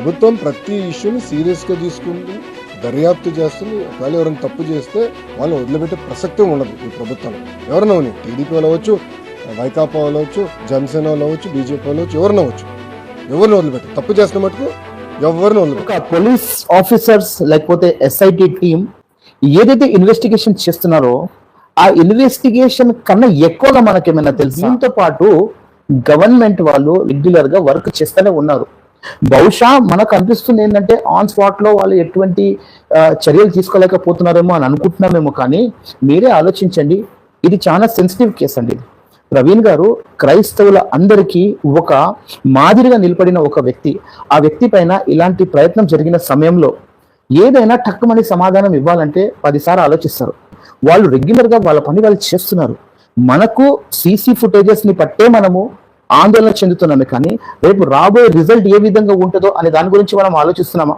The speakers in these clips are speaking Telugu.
ప్రభుత్వం ప్రతి ఇష్యూని సీరియస్గా తీసుకుంది దర్యాప్తు చేస్తుంది. ఒకవేళ ఎవరైనా తప్పు చేస్తే వాళ్ళని వదిలిపెట్టే ప్రసక్తే ఉండదు ఈ ప్రభుత్వం. ఎవరైనా ఉన్నాయి టీడీపీ వాళ్ళు అవ్వచ్చు వైకాపా వాళ్ళు అవ్వచ్చు జనసేన వాళ్ళు అవ్వచ్చు బీజేపీ వాళ్ళు అవ్వచ్చు ఎవరైనా అవ్వచ్చు? ఎవరిని వదిలిపెట్టారు? తప్పు చేసిన మటుకు ఎవరిని వదిలిపెట్టారు? ఒక పోలీస్ ఆఫీసర్స్ లేకపోతే ఎస్ఐటి టీం ఏదైతే ఇన్వెస్టిగేషన్ చేస్తున్నారో ఆ ఇన్వెస్టిగేషన్ కన్నా ఎక్కువగా మనకేమైనా తెలుసు? దీంతో పాటు గవర్నమెంట్ వాళ్ళు రెగ్యులర్గా వర్క్ చేస్తూనే ఉన్నారు. బహుశా మనకు అనిపిస్తుంది ఏంటంటే ఆన్ స్పాట్లో వాళ్ళు ఎటువంటి చర్యలు తీసుకోలేకపోతున్నారేమో అని అనుకుంటున్నామేమో కానీ మీరే ఆలోచించండి. ఇది చాలా సెన్సిటివ్ కేసు అండి ఇది. ప్రవీణ్ గారు క్రైస్తవుల అందరికీ ఒక మాదిరిగా నిలబడిన ఒక వ్యక్తి. ఆ వ్యక్తి పైన ఇలాంటి ప్రయత్నం జరిగిన సమయంలో ఏదైనా టక్కుమని సమాధానం ఇవ్వాలంటే పదిసార్లు ఆలోచిస్తారు. వాళ్ళు రెగ్యులర్గా వాళ్ళ పని వాళ్ళు చేస్తున్నారు. మనకు సీసీ ఫుటేజెస్ని పట్టే మనము ఆందోళన చెందుతున్నామే కానీ రేపు రాబోయే రిజల్ట్ ఏ విధంగా ఉంటుందో అనే దాని గురించి మనం ఆలోచిస్తున్నామా?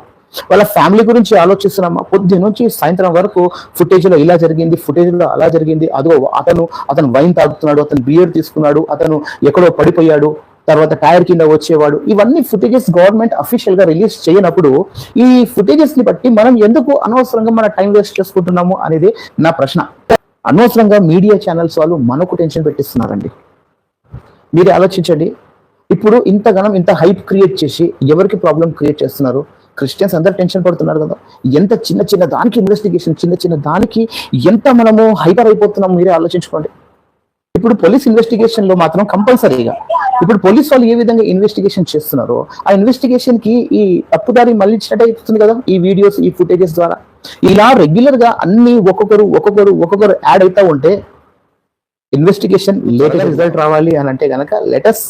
వాళ్ళ ఫ్యామిలీ గురించి ఆలోచిస్తున్నామా? పొద్దు నుంచి సాయంత్రం వరకు ఫుటేజ్లో ఇలా జరిగింది ఫుటేజ్లో అలా జరిగింది. అదో అతను అతను వైన్ తాగుతున్నాడు అతను బియర్ తీసుకున్నాడు అతను ఎక్కడో పడిపోయాడు తర్వాత టైర్ కింద వచ్చేవాడు. ఇవన్నీ ఫుటేజెస్ గవర్నమెంట్ అఫీషియల్గా రిలీజ్ చేయనప్పుడు ఈ ఫుటేజెస్ని బట్టి మనం ఎందుకు అనవసరంగా మన టైం వేస్ట్ చేసుకుంటున్నాము అనేది నా ప్రశ్న. అనవసరంగా మీడియా ఛానల్స్ వాళ్ళు మనకు టెన్షన్ పెట్టిస్తున్నారండి. మీరు ఆలోచించండి. ఇప్పుడు ఇంతగానం ఇంత హైప్ క్రియేట్ చేసి ఎవరికి ప్రాబ్లం క్రియేట్ చేస్తున్నారు? క్రిస్టియన్స్ అందరు టెన్షన్ పడుతున్నారు కదా. ఎంత చిన్న చిన్న దానికి ఇన్వెస్టిగేషన్ చిన్న చిన్న దానికి ఎంత మనము హైపర్ అయిపోతున్నాం మీరే ఆలోచించుకోండి. ఇప్పుడు పోలీస్ ఇన్వెస్టిగేషన్లో మాత్రం కంపల్సరీగా ఇప్పుడు పోలీస్ వాళ్ళు ఏ విధంగా ఇన్వెస్టిగేషన్ చేస్తున్నారో ఆ ఇన్వెస్టిగేషన్కి ఈ తప్పుదారి మళ్ళించినట్టు అవుతుంది కదా ఈ వీడియోస్ ఈ ఫుటేజెస్ ద్వారా. ఇలా రెగ్యులర్గా అన్ని ఒక్కొక్కరు ఒక్కొక్కరు ఒక్కొక్కరు యాడ్ అవుతా ఉంటే ఇన్వెస్టిగేషన్ లేటర్ రిజల్ట్ రావాలి అని అంటే గనక let us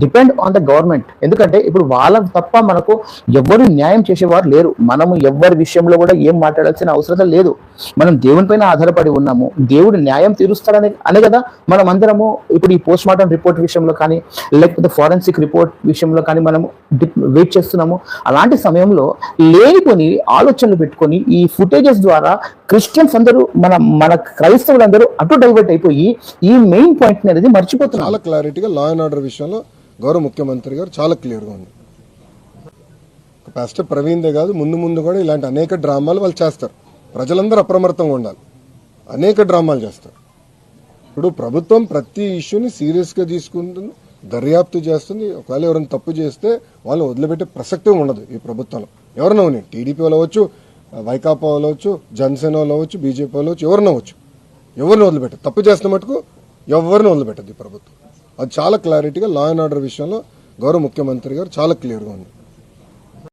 depend on the government ఎందుకంటే ఇప్పుడు వాళ్ళ తప్ప మనకు ఎవరు న్యాయం చేసేవారు లేరు. మనము ఎవరి విషయంలో కూడా ఏం మాట్లాడాల్సిన అవసరం లేదు. మనం దేవుని పైన ఆధారపడి ఉన్నాము. దేవుడు న్యాయం తీరుస్తాడని అనే కదా మనం అందరము ఇప్పుడు ఈ పోస్ట్ మార్టం రిపోర్ట్ విషయంలో కానీ లేకపోతే ఫారెన్సిక్ రిపోర్ట్ విషయంలో కానీ మనము వెయిట్ చేస్తున్నాము. అలాంటి సమయంలో లేనికొని ఆలోచనలు పెట్టుకొని ఈ ఫుటేజెస్ ద్వారా క్రిస్టియన్స్ అందరూ మన మన క్రైస్తవులందరూ అటు డైవర్ట్ అయిపోయి ఈ మెయిన్ పాయింట్ అనేది మర్చిపోతున్నారు. చాలా క్లారిటీగా లా అండ్ ఆర్డర్ విషయంలో గౌరవ ముఖ్యమంత్రి గారు చాలా క్లియర్గా ఉంది. ఫస్ట్ ప్రవీణ్దే కాదు ముందు ముందు కూడా ఇలాంటి అనేక డ్రామాలు వాళ్ళు చేస్తారు. ప్రజలందరూ అప్రమత్తంగా ఉండాలి. అనేక డ్రామాలు చేస్తారు. ఇప్పుడు ప్రభుత్వం ప్రతి ఇష్యూని సీరియస్గా తీసుకుంటుంది దర్యాప్తు చేస్తుంది. ఒకవేళ ఎవరైనా తప్పు చేస్తే వాళ్ళు వదిలిపెట్టే ప్రసక్తి ఉండదు ఈ ప్రభుత్వంలో. ఎవరైనా ఉన్నాయి టీడీపీ వాళ్ళు అవ్వచ్చు వైకాపా వాళ్ళు అవ్వచ్చు జనసేన వాళ్ళు అవ్వచ్చు బీజేపీ వాళ్ళు అవ్వచ్చు ఎవరిని అవ్వచ్చు. ఎవరిని వదిలిపెట్టదు. తప్పు చేస్తున్న మటుకు ఎవరిని వదిలిపెట్టదు ఈ ప్రభుత్వం. అది చాలా క్లారిటీగా లా అండ్ ఆర్డర్ విషయంలో గౌరవ ముఖ్యమంత్రి గారు చాలా క్లియర్గా ఉంది.